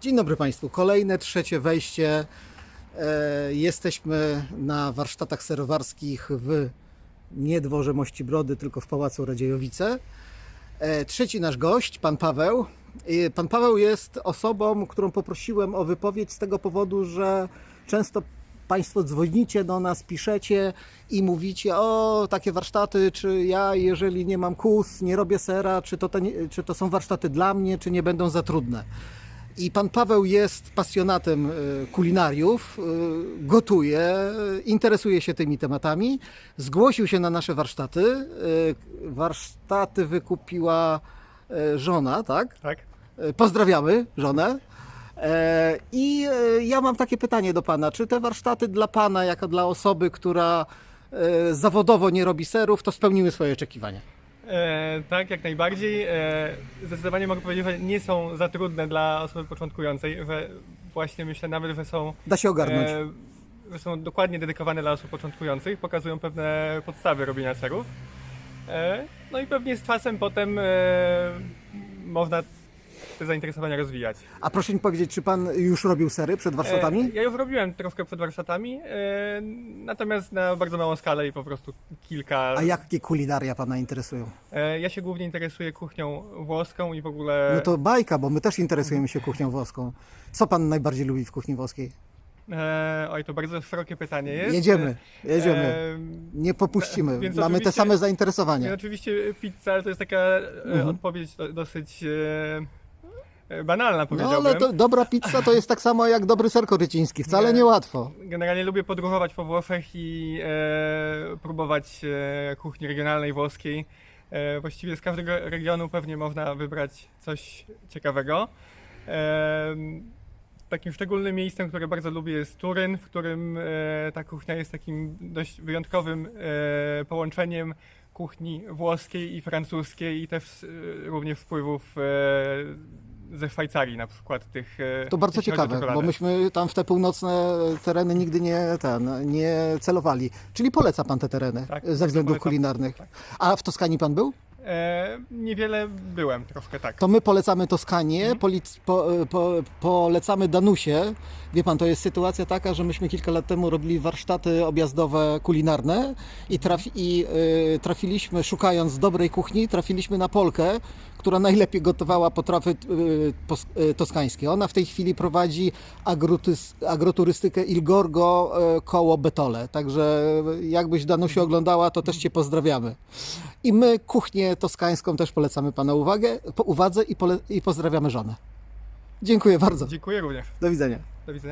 Dzień dobry Państwu. Kolejne trzecie wejście. E, Jesteśmy na warsztatach serowarskich w nie dworze Mości Brody, tylko w Pałacu Radziejowice. E, Trzeci nasz gość, pan Paweł. E, Pan Paweł jest osobą, którą poprosiłem o wypowiedź z tego powodu, że często Państwo dzwonicie do nas, piszecie i mówicie o takie warsztaty, czy ja jeżeli nie mam kus, nie robię sera, czy to, nie, czy to są warsztaty dla mnie, czy nie będą za trudne. I pan Paweł jest pasjonatem y, kulinariów, y, gotuje, interesuje się tymi tematami. Zgłosił się na nasze warsztaty. Y, Warsztaty wykupiła żona, tak? Tak? Pozdrawiamy żonę. E, I e, ja mam takie pytanie do pana. Czy te warsztaty dla pana, jako dla osoby, która e, zawodowo nie robi serów, to spełniły swoje oczekiwania? E, tak, jak najbardziej. E, zdecydowanie mogę powiedzieć, że nie są za trudne dla osoby początkującej, że właśnie myślę nawet, że są, Da się ogarnąć. e, że są dokładnie dedykowane dla osób początkujących, pokazują pewne podstawy robienia serów. E, no i pewnie z czasem potem e, można te zainteresowania rozwijać. A proszę mi powiedzieć, czy pan już robił sery przed warsztatami? E, ja już robiłem troszkę przed warsztatami, e, natomiast na bardzo małą skalę i po prostu kilka. A jakie kulinaria pana interesują? E, Ja się głównie interesuję kuchnią włoską i w ogóle. No to bajka, bo my też interesujemy się kuchnią włoską. Co pan najbardziej lubi w kuchni włoskiej? E, oj, to bardzo szerokie pytanie jest. Jedziemy, jedziemy. E, Nie popuścimy. więc Mamy te same zainteresowania. oczywiście pizza, ale to jest taka e, Mhm. odpowiedź do, dosyć e, e, banalna, No powiedziałbym. ale to, dobra pizza to jest tak samo jak dobry ser koryciński. Wcale Nie. niełatwo. Generalnie lubię podróżować po Włoszech i e, próbować e, kuchni regionalnej włoskiej. E, właściwie z każdego regionu pewnie można wybrać coś ciekawego. E, takim szczególnym miejscem, które bardzo lubię jest Turyn, w którym e, ta kuchnia jest takim dość wyjątkowym e, połączeniem kuchni włoskiej i francuskiej i też e, również wpływów e, ze Szwajcarii na przykład tych e, To bardzo ciekawe, bo myśmy tam w te północne tereny nigdy nie, ten, nie celowali. Czyli poleca pan te tereny Tak, ze względów polecam. kulinarnych. Tak. A w Toskanii pan był? E, niewiele byłem, troszkę tak. To my polecamy Toskanię, polic, po, po, polecamy Danusie. Wie pan, to jest sytuacja taka, że myśmy kilka lat temu robili warsztaty objazdowe kulinarne i, traf, i y, trafiliśmy, szukając dobrej kuchni, trafiliśmy na Polkę, która najlepiej gotowała potrawy y, pos, y, toskańskie. Ona w tej chwili prowadzi agrotys, agroturystykę Il Gorgo y, koło Betole. Także jakbyś Danusiu oglądała, to też Cię pozdrawiamy. I my kuchnię toskańską też polecamy Pana uwagę, po uwadze i, pole, i pozdrawiamy żonę. Dziękuję bardzo. Dziękuję również. Do widzenia. Do widzenia.